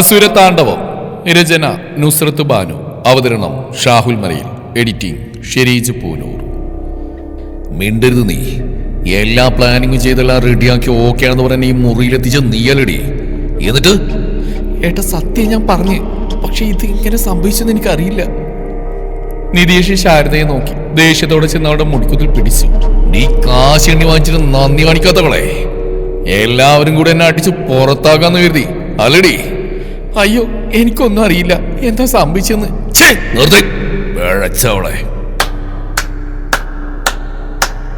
അസുരതാണ്ഡവം രചന നുസ്രത്ത് ബാനു. അവതരണം ഷാഹുൽ മലയിൽ. എഡിറ്റിംഗ് ഷെരീജ് പൂനൂർ. മിണ്ടരുത് നീ. എല്ലാ പ്ലാനിങ്ങും ചെയ്തെല്ലാം റെഡിയാക്കി ഓക്കെ ആണെന്ന് പറഞ്ഞ ഈ മുറിയിലെത്തിച്ച നീയലടി എന്നിട്ട്? ഏട്ടാ സത്യം ഞാൻ പറഞ്ഞു. പക്ഷെ ഇത് ഇങ്ങനെ സംഭവിച്ചെന്ന് എനിക്കറിയില്ല. നിതീഷ് ശാരദയെ നോക്കി. ദേഷ്യത്തോടെ ചെന്ന് അവിടെ മുടിക്കുത്തിൽ പിടിച്ചു. നീ കാശ് എണ്ണി വാങ്ങിച്ചിട്ട് നന്ദി കാണിക്കാത്തവളെ. എല്ലാവരും കൂടെ എന്നെ അടിച്ച് പുറത്താക്കാന്ന് കരുതി. അല്ലടി. അയ്യോ എനിക്കൊന്നും അറിയില്ല. എന്താ സംഭവിച്ചെന്ന്?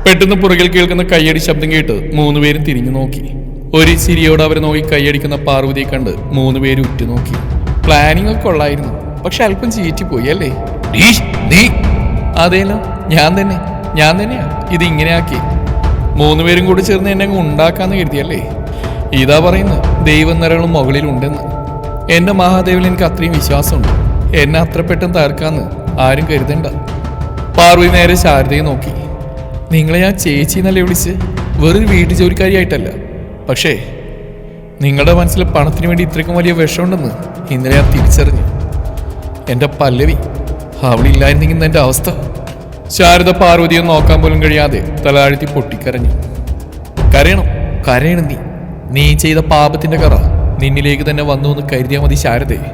പെട്ടെന്ന് പുറകിൽ കേൾക്കുന്ന കയ്യടി ശബ്ദം കേട്ട് മൂന്നുപേരും തിരിഞ്ഞു നോക്കി. ഒരു ചിരിയോട് അവരെ നോക്കി കൈയടിക്കുന്ന പാർവതിയെ കണ്ട് മൂന്നുപേരും ഉറ്റുനോക്കി പ്ലാനിംഗ് ഒക്കെ ഉള്ളായിരുന്നു പക്ഷെ അല്പം ചീറ്റിപ്പോയി അല്ലേ? അതേലോ ഞാൻ തന്നെ ഞാൻ തന്നെയാ. ഇത് ഇങ്ങനെയാക്കി മൂന്നുപേരും കൂടി ചേർന്ന് എന്നെ ഉണ്ടാക്കാന്ന് കരുതിയല്ലേ ഇതാ പറയുന്നത് ദൈവം നിരകളും മുകളിലുണ്ടെന്ന്. എന്റെ മഹാദേവിൽ എനിക്ക് അത്രയും വിശ്വാസമുണ്ട്. എന്നെ അത്ര പെട്ടെന്ന് തകർക്കാന്ന് ആരും കരുതണ്ട. പാർവതി നേരെ ശാരദയെ നോക്കി. നിങ്ങളെ ഞാൻ ചേച്ചി എന്നല്ലേ വിളിച്ച്? വെറൊരു വീട്ടു ജോലിക്കാരിയായിട്ടല്ല. പക്ഷേ നിങ്ങളുടെ മനസ്സിൽ പണത്തിന് വേണ്ടി ഇത്രയ്ക്കും വലിയ വിഷമുണ്ടെന്ന് ഇന്നലെ ഞാൻ തിരിച്ചറിഞ്ഞു. എന്റെ പല്ലവി അവളില്ലായിരുന്നെങ്കിൽ എന്റെ അവസ്ഥ. ശാരദ പാർവതിയെ നോക്കാൻ പോലും കഴിയാതെ തലാഴ്ത്തി പൊട്ടിക്കരഞ്ഞു. കരയണം കരയണം നീ. നീ ചെയ്ത പാപത്തിന്റെ കറ നിന്നിലേക്ക് തന്നെ വന്നു എന്ന് കരുതിയാൽ മതി ശാരദയെ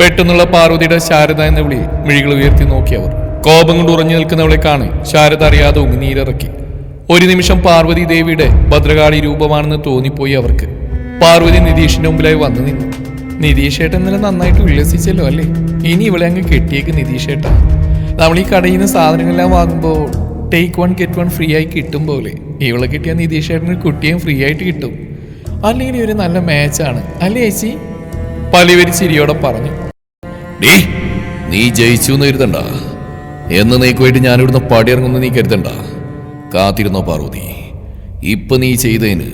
പെട്ടെന്നുള്ള പാർവതിയുടെ ശാരദ എന്ന വിളി മിഴികൾ ഉയർത്തി നോക്കിയവർ കോപം കൊണ്ട് ഉറഞ്ഞു നിൽക്കുന്നവളെ കാണി ശാരദ അറിയാതെ ഉമിനീരിറക്കി ഒരു നിമിഷം പാർവതി ദേവിയുടെ ഭദ്രകാളി രൂപമാണെന്ന് തോന്നിപ്പോയി അവർക്ക്. പാർവതി നിതീഷിന്റെ മുമ്പിലായി വന്നു നിന്നു. നിതീഷേട്ടൻ ഇന്നലെ നന്നായിട്ട് ഉല്ലസിച്ചല്ലോ അല്ലേ? ഇനി ഇവളെ അങ്ങ് കെട്ടിയേക്ക് നിതീഷേട്ടാ. നമ്മൾ ഈ കടയിൽ നിന്ന് സാധനങ്ങളെല്ലാം വാങ്ങുമ്പോൾ take one get one free ആയി കിട്ടും പോലെ. ഇവളെ കിട്ടിയ നിതീഷേട്ടന് കുട്ടിയും ഫ്രീ ആയിട്ട് കിട്ടും. അല്ലെങ്കിൽ ഒരു നല്ല മാച്ചാണ്. അല്ലേ ചേച്ചി? പലിവരി ചിരിയോടെ പറഞ്ഞു. ഡീ നീ ജയിച്ചു എന്ന് കരുതണ്ട. എന്ന് നീക്കുമായിട്ട് ഞാനിവിടുന്ന് പടിയിറങ്ങുന്ന നീ കരുതണ്ട. കാത്തിരുന്നോ പാർവതി. ഇപ്പൊ നീ ചെയ്തതിന്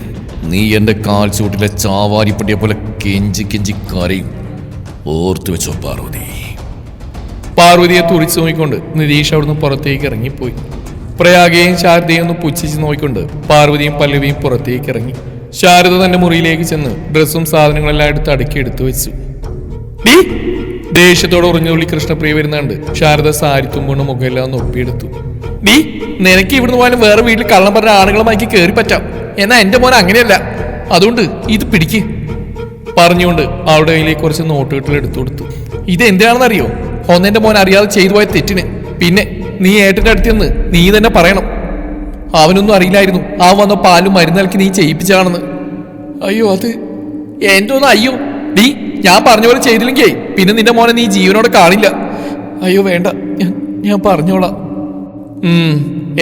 നീ എന്റെ കാൽ ചൂട്ടിലെ ചാവാരിപ്പട്ടിയെ പോലെ കെഞ്ചി കെഞ്ചി കരയും. ഓർത്തു വെച്ചോ പാർവതി. പാർവതിയെ തുറിച്ചു നോക്കിക്കൊണ്ട് നിരീഷ് അവിടുന്ന് പുറത്തേക്ക് ഇറങ്ങിപ്പോയി. പ്രയാഗയും ശാരദയും ഒന്ന് പുച്ഛിച്ച് നോക്കിക്കൊണ്ട് പാർവതിയും പല്ലവിയും പുറത്തേക്ക് ഇറങ്ങി. ശാരദ തന്റെ മുറിയിലേക്ക് ചെന്ന് ഡ്രസ്സും സാധനങ്ങളെല്ലാം എടുത്ത് അടുക്കി എടുത്തു വെച്ചു. ഡീ ദേഷ്യത്തോടെ ഉറിഞ്ഞുള്ളി കൃഷ്ണപ്രിയ വരുന്നുണ്ട്. ശാരദ സാരി തുമ്പുകൊണ്ട് മുഖമെല്ലാം ഒന്ന് ഒപ്പിയെടുത്തു. ഡീ നിനക്ക് ഇവിടുന്ന് പോയാലും വേറെ വീട്ടിൽ കള്ളം പറഞ്ഞ ആണുങ്ങളുമായി കയറി പറ്റാം. എന്നാ എന്റെ മോൻ അങ്ങനെയല്ല. അതുകൊണ്ട് ഇത് പിടിക്ക്. പറഞ്ഞുകൊണ്ട് അവളുടെ കയ്യിലേക്ക് കുറച്ച് നോട്ടുകെട്ടുകൾ എടുത്തു കൊടുത്തു. ഇത് അറിയോ? ഒന്നെന്റെ മോൻ അറിയാതെ ചെയ്തു പോയ തെറ്റിന്. പിന്നെ നീ ഏട്ടന്റെ അടുത്ത് നീ തന്നെ പറയണം. അവനൊന്നും അറിയില്ലായിരുന്നു. ആ വന്ന പാലും മരുന്നൽക്ക് നീ ചെയ്യിപ്പിച്ചാണെന്ന് അയ്യോ അത് എന്റെ ഒന്ന് അയ്യോ. നീ ഞാൻ പറഞ്ഞ പോലെ ചെയ്തില്ലെങ്കിൽ പിന്നെ നിന്റെ മോനെ നീ ജീവനോടെ കാണില്ല. അയ്യോ വേണ്ട. ഞാൻ ഞാൻ പറഞ്ഞോളാം. ഉം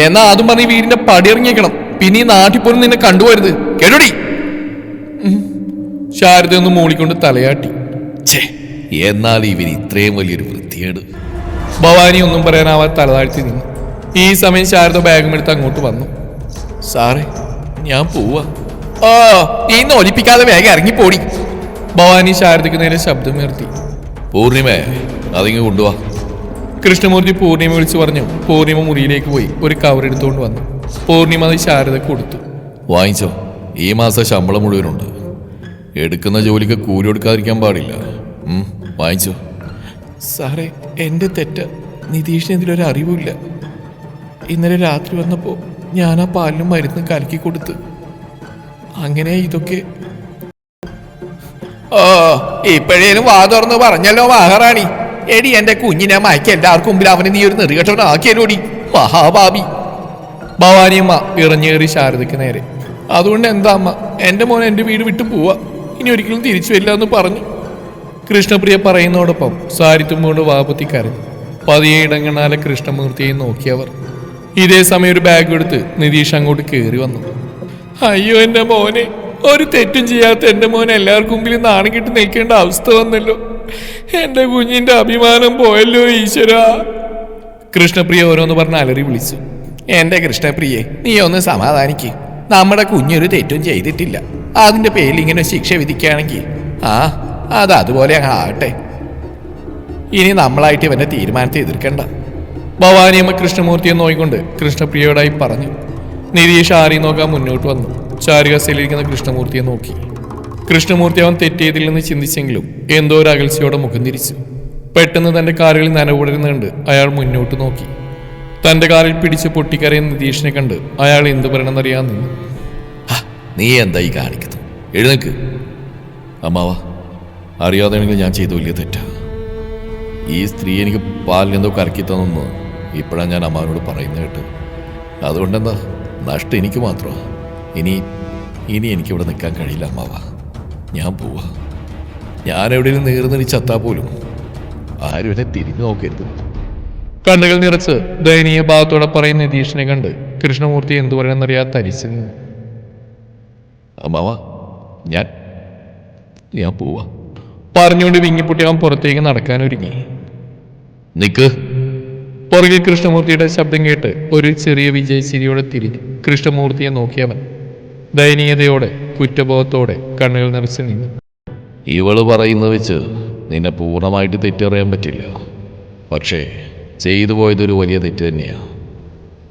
എന്നാ അതും പറഞ്ഞ് വീടിന്റെ വീടിന്റെ പടിയിറങ്ങിയേക്കണം. പിന്നെ ഈ നാട്ടിൽ പോലും നിന്നെ കണ്ടുപോരുത് കേട്ടോടി ശാരദ ഒന്ന് മൂളിക്കൊണ്ട് തലയാട്ടി. ഛേ എന്നാൽ ഇവൻ ഇത്രയും വലിയൊരു വൃത്തിയേട് ഭവാനി ഒന്നും പറയാനാവാതെ തലതാഴ്ത്തി നിന്നു. ഈ സമയം ശാരദ ബാഗും എടുത്ത് അങ്ങോട്ട് വന്നു. സാറേ ഞാൻ പോവാ. ഓ ഈ ഇന്ന് ഒലിപ്പിക്കാതെ വേഗം ഇറങ്ങിപ്പോടി. ഭവാനി ശാരദയ്ക്ക് നേരെ ശബ്ദം ഉയർത്തി. പൂർണിമ അതിങ്ങ് കൊണ്ടുവാ. കൃഷ്ണമൂർത്തി പൂർണിമ വിളിച്ചു പറഞ്ഞു. പൂർണിമ മുറിയിലേക്ക് പോയി. ഒരു കവർ എടുത്തുകൊണ്ട് വന്നു. പൂർണിമ അത് ശാരദയ്ക്ക് കൊടുത്തു. വാങ്ങിച്ചോ. ഈ മാസം ശമ്പളം മുഴുവനുണ്ട്. എടുക്കുന്ന ജോലിക്ക് കൂലി കൊടുക്കാതിരിക്കാൻ പാടില്ല. വാങ്ങിച്ചോ. സാറേ എന്റെ തെറ്റ്. നിതീഷിന് ഇതിലൊരു അറിവില്ല ഇന്നലെ രാത്രി വന്നപ്പോൾ ഞാൻ ആ പാലിനും മരുന്നും കലക്കി കൊടുത്ത്. അങ്ങനെ ഇതൊക്കെ. ഓ ഇപ്പോഴേനും വാ തുറന്ന് പറഞ്ഞല്ലോ മഹാറാണി. എടി എന്റെ കുഞ്ഞിനെ മയക്കി എല്ലാവർക്കും മുമ്പിൽ അവനെ നീ ഒരു നെറുകെട്ടവനാക്കിയല്ലോടി മഹാഭാബി ഭവാനിയമ്മ ഇറഞ്ഞേറി ശാരദയ്ക്ക് നേരെ. അതുകൊണ്ട് എന്താ അമ്മ എന്റെ മോൻ എന്റെ വീട് വിട്ടു പോവാ. ഇനി ഒരിക്കലും തിരിച്ചു വരില്ല എന്ന് പറഞ്ഞു. കൃഷ്ണപ്രിയ പറയുന്നതോടൊപ്പം സാരിത്തുമ്പോണ്ട് വാപത്തി കരഞ്ഞു. പതിയെ ഇടങ്ങണാലെ കൃഷ്ണമൂർത്തിയെ നോക്കിയവർ. ഇതേ സമയം ഒരു ബാഗ് എടുത്ത് നിതീഷ് അങ്ങോട്ട് കയറി വന്നു. അയ്യോ എന്റെ മോനെ ഒരു തെറ്റും ചെയ്യാത്ത എന്റെ മോൻ എല്ലാവർക്കും മുമ്പിൽ നാണം നിൽക്കേണ്ട അവസ്ഥ വന്നല്ലോ. എന്റെ കുഞ്ഞിന്റെ അഭിമാനം പോയല്ലോ ഈശ്വര. കൃഷ്ണപ്രിയ ഓരോന്ന് പറഞ്ഞ് അലറി വിളിച്ചു. എന്റെ കൃഷ്ണപ്രിയെ നീ ഒന്ന് സമാധാനിക്ക്. നമ്മുടെ കുഞ്ഞൊരു തെറ്റും ചെയ്തിട്ടില്ല. അതിന്റെ പേരിൽ ഇങ്ങനെ ശിക്ഷ വിധിക്കുകയാണെങ്കിൽ ആ അത് അതുപോലെ ആകട്ടെ. ഇനി നമ്മളായിട്ട് ഇവന്റെ തീരുമാനത്തെ എതിർക്കണ്ട. ഭവാനിയമ്മ കൃഷ്ണമൂർത്തിയെ നോയിക്കൊണ്ട് കൃഷ്ണപ്രിയയോടായി പറഞ്ഞു. നിരീഷ് ആരി നോക്കാൻ മുന്നോട്ട് വന്നു. ചാരുകസയിലിരിക്കുന്ന കൃഷ്ണമൂർത്തിയെ നോക്കി. കൃഷ്ണമൂർത്തി അവൻ തെറ്റേതില്ലെന്ന് ചിന്തിച്ചെങ്കിലും എന്തോ ഒരു അകൽച്ചയോടെ മുഖം തിരിച്ചു. പെട്ടെന്ന് തന്റെ നനവുടരുന്ന കണ്ട് അയാൾ മുന്നോട്ട് നോക്കി. തന്റെ കാറിൽ പിടിച്ച് പൊട്ടിക്കരയുന്ന നിതീഷിനെ കണ്ട് അയാൾ എന്ത് പറയണമെന്നറിയാൻ നിന്നു. നീ എന്തായി കാണിക്കുന്നു എഴുന്നേക്ക്. അമ്മാവ അറിയാതെയാണെങ്കിൽ ഞാൻ ചെയ്ത വലിയ തെറ്റാ. ഈ സ്ത്രീ എനിക്ക് പാലിനെന്തോ കറക്കി തന്നെന്ന് ഇപ്പോഴാണ് ഞാൻ അമ്മാവനോട് പറയുന്നത് കേട്ട്. അതുകൊണ്ടെന്താ? നഷ്ടം എനിക്ക് മാത്രമാ. ഇനി ഇനി എനിക്കിവിടെ നിൽക്കാൻ കഴിയില്ല അമ്മാവ. ഞാൻ പോവാ. ഞാൻ എവിടെയും നീർന്നിനി ചത്താ പോലും. ആരും എന്നെ തിരിഞ്ഞു നോക്കരുത്. കണ്ണുകൾ നിറച്ച് ദയനീയ ഭാഗത്തോടെ പറയുന്ന നിതീഷിനെ കണ്ട് കൃഷ്ണമൂർത്തി എന്തു പറയണമെന്നറിയാതെ തരിച്ചു നിന്നു അമ്മാവ ഞാൻ ഞാൻ പോവാ. പറഞ്ഞുകൊണ്ട് വിങ്ങിപ്പൊട്ടി അവൻ പുറത്തേക്ക് നടക്കാനൊരുങ്ങി നിക്ക്. പുറകിൽ കൃഷ്ണമൂർത്തിയുടെ ശബ്ദം കേട്ട് ഒരു ചെറിയ വിജയശിരിയോടെ തിരിഞ്ഞു കൃഷ്ണമൂർത്തിയെ നോക്കിയവൻ ദയനീയതയോടെ കുറ്റബോധത്തോടെ കണ്ണുകൾ നിറച്ച് നിന്നു. ഇവൾ പറയുന്നത് വെച്ച് നിന്നെ പൂർണമായിട്ട് തെറ്ററിയാൻ പറ്റില്ല. പക്ഷേ ചെയ്തു പോയതൊരു വലിയ തെറ്റ് തന്നെയാണ്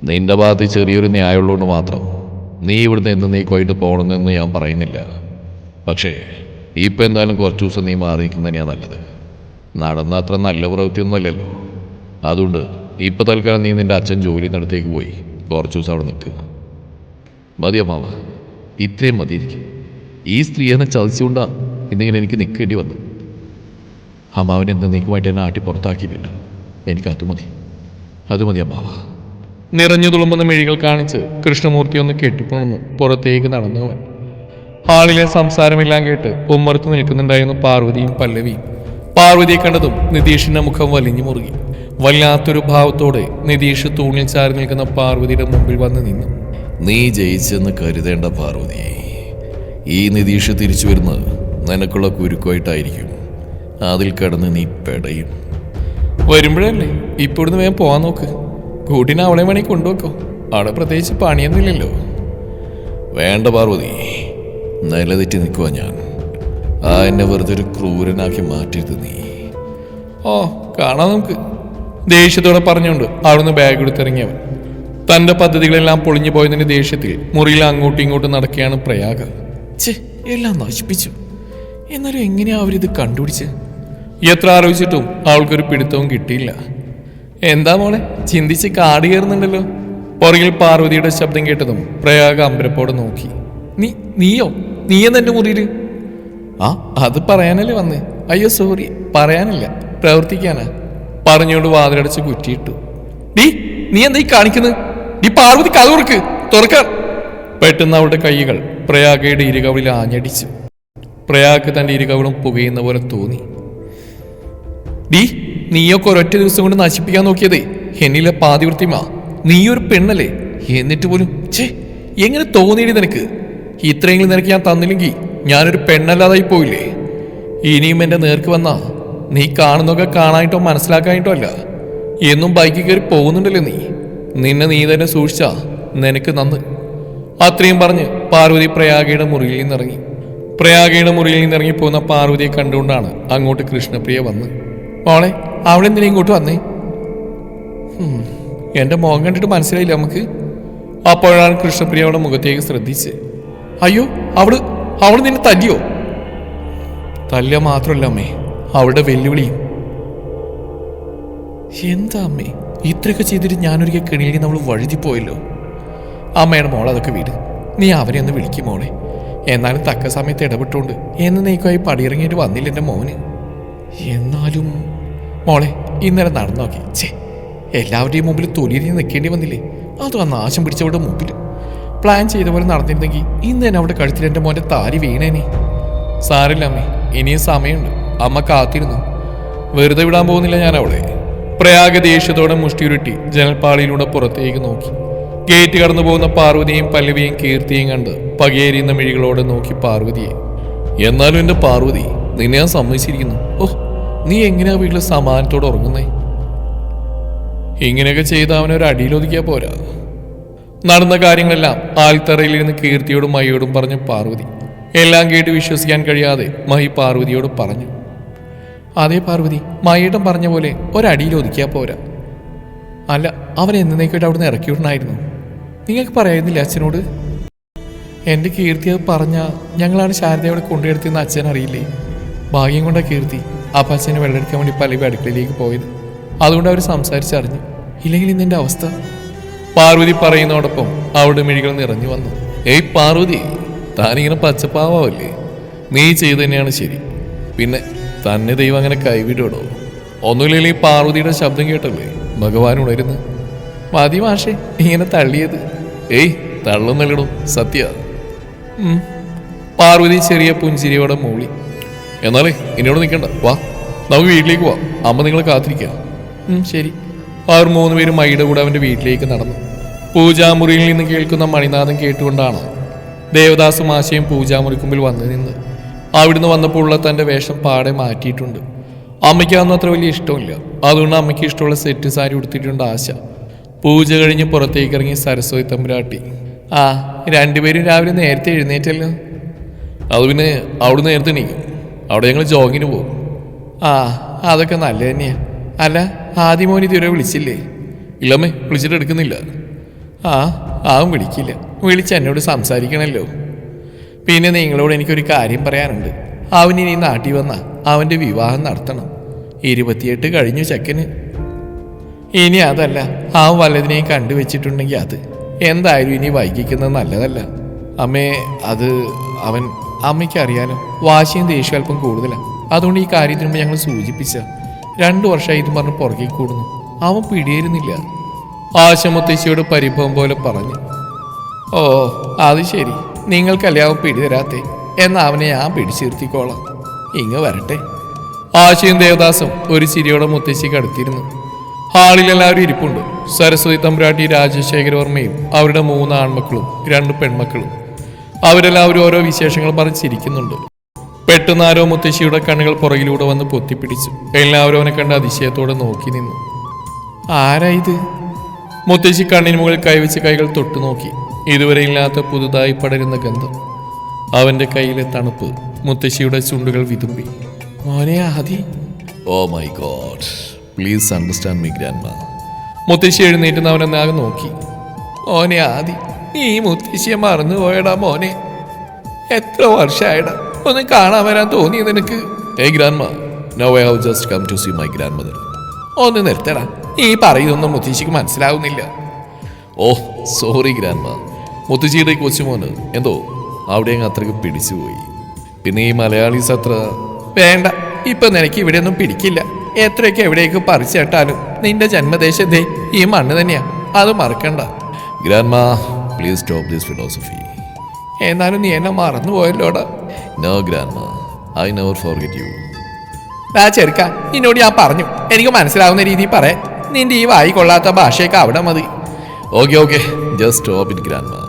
നിന്റെ ഭാഗത്ത് ചെറിയൊരു ന്യായമുള്ളതുകൊണ്ട് മാത്രം നീ ഇവിടുന്ന് എന്ന് നീക്കുമായിട്ട് പോകണമെന്ന് ഞാൻ പറയുന്നില്ല. പക്ഷേ ഇപ്പം എന്തായാലും കുറച്ച് ദിവസം നീ മാറി നിൽക്കുന്നത് തന്നെയാണ് നല്ലത്. നടന്ന അത്ര നല്ല പ്രവൃത്തിയൊന്നുമല്ലല്ലോ അതുകൊണ്ട് ഇപ്പം തൽക്കാലം നീ നിന്റെ അച്ഛൻ ജോലി നടത്തേക്ക് പോയി. കുറച്ച് ദിവസം അവിടെ നിൽക്കുക മതി ഇത്രയും മതി എനിക്ക്. ഈ സ്ത്രീ എന്നെ ചതിച്ചുകൊണ്ടാണ് ഇന്നിങ്ങനെ എനിക്ക് നിൽക്കേണ്ടി വന്നു. അമ്മാവൻ എന്നേക്കുമായിട്ട് എന്നെ ആട്ടി പുറത്താക്കിയില്ല എനിക്ക് അത് മതി. അത് മതി അമ്മാവ. നിറഞ്ഞു തുളുമ്പുന്ന മിഴികൾ കാണിച്ച് കൃഷ്ണമൂർത്തി ഒന്ന് കെട്ടിപ്പോണെന്ന് പുറത്തേക്ക് നടന്നവൻ ഹാളിലെ സംസാരമെല്ലാം കേട്ട് ഉമ്മറത്ത് നിൽക്കുന്നുണ്ടായിരുന്നു പാർവതിയും പല്ലവിയും. പാർവതിയെ കണ്ടതും നിതീഷിന്റെ മുഖം വലിഞ്ഞു മുറുകി. വല്ലാത്തൊരു ഭാവത്തോടെ നിതീഷ് തൂണിൽ ചാരി നിൽക്കുന്ന പാർവതിയുടെ മുമ്പിൽ വന്ന് നിന്നു. നീ ജയിച്ചെന്ന് കരുതേണ്ട പാർവതി. ഈ നിതീഷ് തിരിച്ചു വരുന്നത് നിനക്കുള്ള കുരുക്കുമായിട്ടായിരിക്കും. അതിൽ കടന്ന് നീ പെടയും. വരുമ്പോഴല്ലേ? ഇപ്പൊ ഇവിടുന്ന് വേഗം പോകാൻ നോക്ക്. കൂട്ടിനെ അവളെ വേണേ കൊണ്ടുവെക്കോ. അവിടെ പ്രത്യേകിച്ച് പണിയൊന്നുമില്ലല്ലോ. വേണ്ട പാർവതി. നിലതെറ്റി നിൽക്കുക ഞാൻ. ആ എന്നെ വെറുതെ ഒരു ക്രൂരനാക്കി മാറ്റരുത് നീ. ഓ കാണാം നമുക്ക്. ദേഷ്യത്തോടെ പറഞ്ഞുകൊണ്ട് അവിടുന്ന് ബാഗ് എടുത്തിറങ്ങിയവൻ. തന്റെ പദ്ധതികളെല്ലാം പൊളിഞ്ഞു പോയതിന്റെ ദേഷ്യത്തിൽ മുറിയിൽ അങ്ങോട്ടും ഇങ്ങോട്ടും നടക്കുകയാണ് പ്രയാഗ. എല്ലാം നശിപ്പിച്ചു. എന്നാലും എങ്ങനെയാ അവരിത് കണ്ടുപിടിച്ച്? എത്ര ആലോചിച്ചിട്ടും അവൾക്കൊരു പിടുത്തവും കിട്ടിയില്ല. എന്താ മോളെ ചിന്തിച്ച് കാട് കയറുന്നുണ്ടല്ലോ. പുറകിൽ പാർവതിയുടെ ശബ്ദം കേട്ടതും പ്രയാഗ അമ്പരപ്പോടെ നോക്കി. നീ നീയോ? നീ എന്നെ മുറിയിൽ ആ അത് പറയാനല്ലേ വന്നേ. അയ്യോ സോറി പറയാനല്ല. പ്രവർത്തിക്കാനാ. പറഞ്ഞുകൊണ്ട് വാതിലടച്ച് കുറ്റിയിട്ടു. ഡീ നീ എന്താ ഈ കാണിക്കുന്നത് ഈ പാർവതി കഥ കൊടുക്ക് തുറക്കാൻ പെട്ടെന്ന് അവളുടെ കൈകൾ പ്രയാഗയുടെ ഇരുകവിളിൽ ആഞ്ഞടിച്ചു. പ്രയാഗ് തന്റെ ഇരുകവിളും പുകയുന്ന പോലെ തോന്നി. ഡീ നീയൊക്കെ ഒരൊറ്റ ദിവസം കൊണ്ട് നശിപ്പിക്കാൻ നോക്കിയതേ എന്നിലെ പാതിവൃത്തിമാ. നീയൊരു പെണ്ണല്ലേ? എന്നിട്ട് പോലും ഛേ എങ്ങനെ തോന്നിയിടി നിനക്ക്? ഇത്രയെങ്കിലും നിനക്ക് ഞാൻ തന്നില്ലെങ്കിൽ ഞാനൊരു പെണ്ണല്ലാതായി പോയില്ലേ? ഇനിയും എന്റെ നേർക്ക് വന്നാ നീ കാണുന്നൊക്കെ കാണാനായിട്ടോ മനസ്സിലാക്കാനായിട്ടോ അല്ല. എന്നും ബൈക്കിൽ കയറി പോകുന്നുണ്ടല്ലോ നീ? നിന്നെ നീ തന്നെ സൂക്ഷിച്ചാ നിനക്ക് നന്ന്. അത്രയും പറഞ്ഞ് പാർവതി പ്രയാഗയുടെ മുറിയിൽ നിന്നിറങ്ങി. പ്രയാഗയുടെ മുറിയിൽ നിന്നിറങ്ങി പോകുന്ന പാർവതിയെ കണ്ടുകൊണ്ടാണ് അങ്ങോട്ട് കൃഷ്ണപ്രിയ വന്ന്. മോളെ അവളെന്തിനാ ഇങ്ങോട്ട് വന്നേ? എന്റെ മുഖം കണ്ടിട്ട് മനസ്സിലായില്ല നമുക്ക്? അപ്പോഴാണ് കൃഷ്ണപ്രിയ അവളുടെ മുഖത്തേക്ക് ശ്രദ്ധിച്ച് അയ്യോ അവൾ അവൾ നിന്നെ തല്ലിയോ? തല്ല മാത്രമല്ല അമ്മേ. അവളുടെ വെല്ലുവിളിയും എന്താ അമ്മേ? ഇത്രയൊക്കെ ചെയ്തിട്ട് ഞാനൊരിക്കൽ കിണിയിൽ നമ്മൾ വഴുതിപ്പോയല്ലോ? അമ്മയുടെ മോൾ അതൊക്കെ വീട്. നീ അവനെ ഒന്ന് വിളിക്കും മോളെ. എന്നാലും തക്ക സമയത്ത് ഇടപെട്ടുകൊണ്ട് എന്ന് നീക്കുമായി പടിയിറങ്ങിയിട്ട് വന്നില്ല എന്റെ മോന്. എന്നാലും മോളെ ഇന്നലെ നടന്നു നോക്കി. ഛേ എല്ലാവരുടെയും മുമ്പിൽ തൊലിയിൽ നിൽക്കേണ്ടി വന്നില്ലേ? അത് ആ നാശം പിടിച്ചവരുടെ മുമ്പിൽ പ്ലാൻ ചെയ്ത പോലെ നടന്നിരുന്നെങ്കിൽ ഇന്ന് തന്നെ അവിടെ കഴുത്തിൽ എന്റെ മോന്റെ താരി വീണേനെ. സാരില്ല അമ്മേ ഇനിയും സമയമുണ്ട്. അമ്മ കാത്തിരുന്നു. വെറുതെ വിടാൻ പോകുന്നില്ല ഞാൻ അവളെ. പ്രയാഗ ദേഷ്യത്തോടെ മുഷ്ടിയുരുട്ടി ജനൽപ്പാളിയിലൂടെ പുറത്തേക്ക് നോക്കി. ഗേറ്റ് കടന്നു പോകുന്ന പാർവതിയും പല്ലവിയും കീർത്തിയും കണ്ട് പകയേരിയുന്ന മിഴികളോടെ നോക്കി പാർവതിയെ. എന്നാലും എന്റെ പാർവതി നിന്നെ ഞാൻ സമ്മതിച്ചിരിക്കുന്നു. ഓഹ് നീ എങ്ങനെയാ വീട്ടിൽ സമാനത്തോട് ഉറങ്ങുന്നേ? ഇങ്ങനെയൊക്കെ ചെയ്ത് അവനെ ഒരു അടിയിലൊതുക്കിയാ പോരാ. നടന്ന കാര്യങ്ങളെല്ലാം ആൽത്തറയിലിരുന്ന് കീർത്തിയോടും മയ്യോടും പറഞ്ഞു പാർവതി. എല്ലാം കേട്ട് വിശ്വസിക്കാൻ കഴിയാതെ മഹി പാർവതിയോട് പറഞ്ഞു. അതേ പാർവതി മായേട്ടം പറഞ്ഞ പോലെ ഒരടിയിൽ ഒതുക്കിയാൽ പോരാ. അല്ല അവൻ എന്നേക്കായിട്ട് അവിടുന്ന് ഇറക്കി വിടണമായിരുന്നു നിങ്ങൾക്ക് പറയായിരുന്നില്ല അച്ഛനോട്? എന്റെ കീർത്തി അത് പറഞ്ഞാൽ ഞങ്ങളാണ് ശാരദയോടെ കൊണ്ടുവരുത്തിയെന്ന് അച്ഛൻ അറിയില്ലേ? ഭാഗ്യം കൊണ്ട കീർത്തി അപ്പം അച്ഛനെ വെള്ളമെടുക്കാൻ വേണ്ടി പലവി അടുക്കളയിലേക്ക് പോയത്. അതുകൊണ്ട് അവർ സംസാരിച്ചറിഞ്ഞു. ഇല്ലെങ്കിൽ ഇന്നെന്റെ അവസ്ഥ? പാർവതി പറയുന്നതോടൊപ്പം അവിടെ മിഴികൾ നിറഞ്ഞു വന്നു. ഏയ് പാർവതി താനിങ്ങനെ പച്ചപ്പാവല്ലേ നീ ചെയ്തു തന്നെയാണ് ശരി. പിന്നെ തന്നെ ദൈവം അങ്ങനെ കൈവിടോ ഒന്നുമില്ലെങ്കിൽ ഈ പാർവതിയുടെ ശബ്ദം കേട്ടല്ലേ? ഭഗവാൻ ഉണരുന്നു മതി മാഷേ ഇങ്ങനെ തള്ളിയത്. ഏയ് തള്ളുന്നല്ലിടും സത്യ. പാർവതി ചെറിയ പുഞ്ചിരിയോടെ മൂളി. എന്നാലേ ഇനിയോട് നിൽക്കണ്ട. വാ നമുക്ക് വീട്ടിലേക്ക് പോവാം. അമ്മ നിങ്ങളെ കാത്തിരിക്കാം. ഉം, ശരി. അവർ മൂന്ന് പേരും മൈയുടെ കൂടെ അവന്റെ വീട്ടിലേക്ക് നടന്നു. പൂജാമുറിയിൽ നിന്ന് കേൾക്കുന്ന മണിനാഥം കേട്ടുകൊണ്ടാണ് ദേവദാസും ആശയും പൂജാമുറിക്കുമ്പിൽ വന്നു നിന്ന് അവിടുന്ന് വന്നപ്പോൾ ഉള്ള തന്റെ വേഷം പാടെ മാറ്റിയിട്ടുണ്ട്. അമ്മയ്ക്ക് അതൊന്നും അത്ര വലിയ ഇഷ്ടമില്ല. അതുകൊണ്ട് അമ്മയ്ക്ക് ഇഷ്ടമുള്ള സെറ്റ് സാരി ഉടുത്തിട്ടുണ്ട് ആശ. പൂജ കഴിഞ്ഞ് പുറത്തേക്ക് ഇറങ്ങി സരസ്വതി തമ്പുരാട്ടി. ആ രണ്ടുപേരും രാവിലെ നേരത്തെ എഴുന്നേറ്റല്ലോ? അത് പിന്നെ അവിടെ നേരത്തെ എണീക്കും. അവിടെ ഞങ്ങൾ ജോഗിന് പോകും. ആ അതൊക്കെ നല്ല തന്നെയാണ് അല്ല ആദ്യം ഇതുവരെ വിളിച്ചില്ലേ? ഇല്ലമ്മേ വിളിച്ചിട്ട് എടുക്കുന്നില്ല. ആ ആവും വിളിക്കില്ല. വിളിച്ച് എന്നോട് സംസാരിക്കണമല്ലോ പിന്നെ നിങ്ങളോട് എനിക്കൊരു കാര്യം പറയാനുണ്ട്. അവൻ ഇനി നാട്ടിൽ വന്ന അവന്റെ വിവാഹം നടത്തണം. ഇരുപത്തിയെട്ട് കഴിഞ്ഞു ചെക്കന്. ഇനി അതല്ല ആ വല്ലതിനെയും കണ്ടുവച്ചിട്ടുണ്ടെങ്കിൽ അത്. എന്തായാലും ഇനി വൈകിക്കുന്നത് നല്ലതല്ല. അമ്മേ അത് അവൻ അമ്മയ്ക്ക് അറിയാലോ വാശിയും ദേഷ്യം അല്പം കൂടുതലാണ് അതുകൊണ്ട് ഈ കാര്യത്തിന് മുമ്പ് ഞങ്ങൾ സൂചിപ്പിച്ച രണ്ടു വർഷമായി ഇതും പറഞ്ഞ് പുറകെ കൂടുന്നു അവൻ പിടിയേരുന്നില്ല. ആശമുത്തശ്ശിയോട് പരിഭവം പോലെ പറഞ്ഞു. ഓ അത് ശരി. നിങ്ങൾക്കല്ലേ അവൻ പിടിതരാത്തെ എന്നാ അവനെ ഞാൻ പിടിച്ചിരുത്തിക്കോളാം ഇങ്ങ് വരട്ടെ. ആശയും ദേവദാസും ഒരു ചിരിയോടെ മുത്തശ്ശിക്ക് അടുത്തിരുന്നു. ഹാളിൽ എല്ലാവരും ഇരിപ്പുണ്ട്. സരസ്വതി തമ്പുരാട്ടി രാജശേഖരവർമ്മയും അവരുടെ മൂന്ന് ആൺമക്കളും രണ്ട് പെൺമക്കളും. അവരെല്ലാവരും ഓരോ വിശേഷങ്ങൾ പറഞ്ഞ് ചിരിക്കുന്നുണ്ട്. പെട്ടെന്ന് ആരോ മുത്തശ്ശിയുടെ കണ്ണുകൾ പുറകിലൂടെ വന്ന് പൊത്തിപ്പിടിച്ചു. എല്ലാവരും അവനെ കണ്ട് അതിശയത്തോടെ നോക്കി നിന്നു. ആരാ ഇത്? മുത്തശ്ശി കണ്ണിന് മുകളിൽ കൈവച്ച് കൈകൾ തൊട്ടു നോക്കി ഇതുവരെ ഇല്ലാത്ത പുതുതായി പടരുന്ന ഗന്ധം. അവന്റെ കയ്യിലെ തണുപ്പ് മുത്തശ്ശിയുടെ ചുണ്ടുകൾ വിതുമ്പി. മോനെ Adi. Oh my god. Please understand me grandma മുത്തശ്ശി എഴുന്നേറ്റ് അവനെ നാകെ നോക്കി. മോനെ ആദി നീ ഈ മുത്തശ്ശിയെ മറന്നു പോയടാ മോനെ. എത്ര വർഷമായടാ ഒന്ന് കാണാൻ വരാൻ തോന്നി നിനക്ക്. Eh grandma no I have just come to see my grandmother ഒന്ന് നിർത്തടാ. നീ പറയുന്നൊന്നും മുത്തശ്ശിക്ക് മനസ്സിലാവുന്നില്ല. ഓ സോറി ഗ്രാൻഡ് മാ മുത്തുച്ചിയുടെ ഈ കൊച്ചുമോന് എന്തോ അവിടെ അങ്ങ് അത്രയ്ക്ക് പിടിച്ചുപോയി പിന്നെ ഈ മലയാളീസ് സത്ര വേണ്ട ഇപ്പൊ നിനക്ക് ഇവിടെ ഒന്നും പിടിക്കില്ല. എത്രയൊക്കെ എവിടേക്ക് പറിച്ചേട്ടാലും നിന്റെ ജന്മദേശം ദേ ഈ മണ്ണ് തന്നെയാ. അത് മറക്കണ്ട. ഗ്രാൻഡ് മാ പ്ലീസ് സ്റ്റോപ്പ് ദിസ് ഫിലോസഫി എന്നാലും നീ എന്നെ മറന്നു പോയല്ലോടാ. No grandma I never forget you ആ ചെറുക്ക നിന്നോട് ഞാൻ പറഞ്ഞു. എനിക്ക് മനസ്സിലാവുന്ന രീതിയിൽ പറയാം നിന്റെ ഈ വായി കൊള്ളാത്ത ഭാഷയൊക്കെ അവിടെ മതി. Okay okay just stop it grandma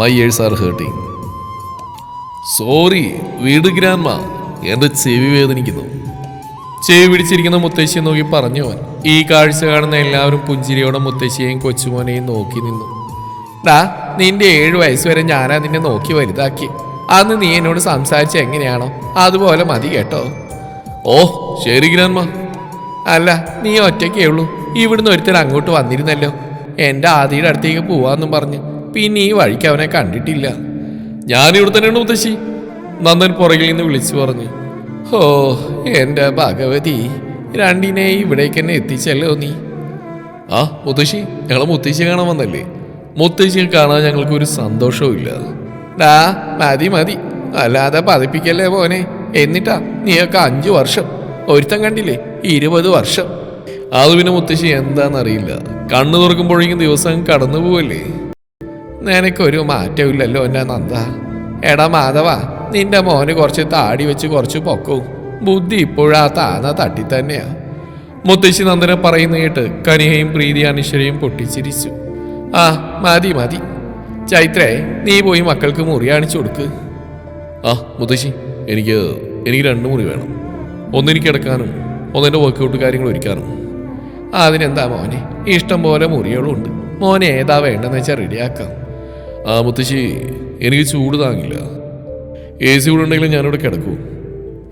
my ears are hurting sorry വീട് ഗ്രാൻഡ് മാ എന്റെ ചെവി വേദനിക്കുന്നു. ചെവി പിടിച്ചിരിക്കുന്ന മുത്തശ്ശിയെ നോക്കി പറഞ്ഞു അവൻ ഈ കാഴ്ച കാണുന്ന എല്ലാവരും പുഞ്ചിരിയോടെ മുത്തശ്ശിയെയും കൊച്ചുമോനെയും നോക്കി നിന്നു. ഡാ നിന്റെ ഏഴു വയസ്സ് വരെ ഞാനാ നിന്നെ നോക്കി വലുതാക്കി. അന്ന് നീ എന്നോട് സംസാരിച്ച എങ്ങനെയാണോ അതുപോലെ മതി കേട്ടോ. ഓ ശരി ഗ്രാൻഡ് മാ അല്ല നീ ഒറ്റയ്ക്കേ ഉള്ളൂ. ഇവിടുന്ന് ഒരുത്തൻ അങ്ങോട്ട് വന്നിരുന്നല്ലോ. എന്റെ ആദിയുടെ അടുത്തേക്ക് പോവാന്നും പറഞ്ഞു പിന്നെ ഈ വഴിക്ക് അവനെ കണ്ടിട്ടില്ല. ഞാനിവിടെ തന്നെയാണ് മുത്തശ്ശി നന്ദൻ പുറകിൽ നിന്ന് വിളിച്ചു പറഞ്ഞു. ഓ എന്റെ ഭഗവതി രണ്ടിനെ ഇവിടേക്ക് തന്നെ എത്തിച്ചല്ലോ നീ. ആ മുത്തശ്ശി ഞങ്ങൾ മുത്തശ്ശി കാണാൻ വന്നല്ലേ? മുത്തശ്ശിയെ കാണാൻ ഞങ്ങൾക്ക് ഒരു സന്തോഷവും ഇല്ല. ഡാ മതി മതി. അല്ലാതെ പതിപ്പിക്കല്ലേ പോനെ എന്നിട്ടാ നീയൊക്കെ അഞ്ചു വർഷം. ഒരുത്തം കണ്ടില്ലേ? ഇരുപത് വർഷം. അത് പിന്നെ മുത്തശ്ശി എന്താണെന്നറിയില്ല കണ്ണു തുറക്കുമ്പോഴേക്കും ദിവസം കടന്നു പോവല്ലേ നിനക്കൊരു മാറ്റമില്ലല്ലോ എന്റെ നന്ദ. എടാ മാധവ നിന്റെ മോന് കുറച്ച് താടി വെച്ച് കുറച്ച് പൊക്കവും ബുദ്ധി ഇപ്പോഴാ താന തട്ടി തന്നെയാ മുത്തശ്ശി നന്ദനെ പറയുന്ന കേട്ട് കനിഹയും പ്രീതി അനിശ്വരയും പൊട്ടിച്ചിരിച്ചു. ആ മതി മതി. ചൈത്രേ നീ പോയി മക്കൾക്ക് മുറി കാണിച്ചു കൊടുക്ക്. ആ മുത്തശ്ശി എനിക്ക് എനിക്ക് രണ്ട് മുറി വേണം. ഒന്നെനിക്ക് കിടക്കാനും ഒന്നെന്റെ വർക്കൗട്ട് കാര്യങ്ങൾ ഒരുക്കാനും. അതിനെന്താ മോനെ? ഇഷ്ടം പോലെ മുറികളുണ്ട് മോനെ ഏതാ വേണ്ടെന്ന് വെച്ചാൽ റെഡിയാക്കാം ആ മുത്തശ്ശി എനിക്ക് ചൂട് താങ്ങില്ല. എ സി കൂടെ ഉണ്ടെങ്കിലും ഞാനിവിടെ കിടക്കൂ.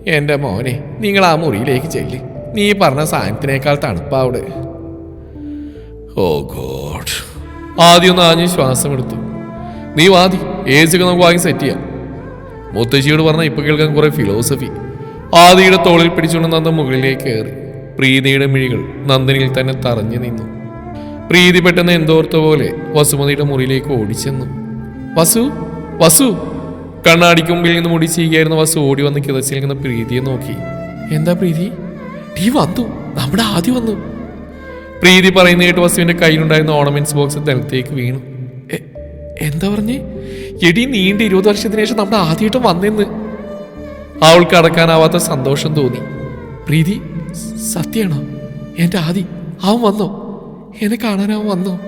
എന്റെ മോനെ നിങ്ങൾ ആ മുറിയിലേക്ക് ചെല്ല്. നീ പറഞ്ഞ സാധനത്തിനേക്കാൾ തണുപ്പാ അവിടെ. Oh god. ആദ്യം ഒന്ന് ആഞ്ഞ് ശ്വാസം എടുത്തു നീ വാതി എ സി ഒക്കെ നമുക്ക് വാങ്ങി സെറ്റ് ചെയ്യാം. മുത്തശ്ശിയോട് പറഞ്ഞ ഇപ്പൊ കേൾക്കാൻ കുറേ ഫിലോസഫി ആദിയുടെ തോളിൽ പിടിച്ചുകൊണ്ട് നന്ദ മുകളിലേക്ക് കയറി. പ്രീതിയുടെ മിഴികൾ നന്ദനിൽ തന്നെ തറഞ്ഞു നിന്നു. പ്രീതി പെട്ടെന്ന് എന്തോർത്ത പോലെ വസുമതിയുടെ മുറിയിലേക്ക് ഓടിച്ചെന്നു. വസു വസു. കണ്ണാടിക്ക് മുമ്പിൽ നിന്ന് മുടി ചെയ്യുകയായിരുന്ന വസു ഓടി വന്ന് കിതച്ചിൽ നിൽക്കുന്ന പ്രീതിയെ നോക്കി. എന്താ പ്രീതി? ടീ വന്നു. നമ്മുടെ ആദ്യം വന്നു. പ്രീതി പറയുന്ന കേട്ട് വസുവിന്റെ കയ്യിലുണ്ടായിരുന്ന ഓർണമെന്റ്സ് ബോക്സ് നിലത്തേക്ക് വീണു. എന്താ പറഞ്ഞേ? എടി നീണ്ട ഇരുപത് വർഷത്തിന് ശേഷം നമ്മുടെ ആദ്യമായിട്ട് വന്നെന്ന്. അവൾക്ക് അടക്കാനാവാത്ത സന്തോഷം തോന്നി. പ്രീതി സത്യാണോ? എന്റെ ആദി അവൻ വന്നോ? എന്നെ കാണാൻ അവൻ വന്നോ?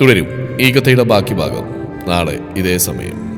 തുടരും. ഈ കഥയുടെ ബാക്കി ഭാഗം. നാളെ ഇതേ സമയം.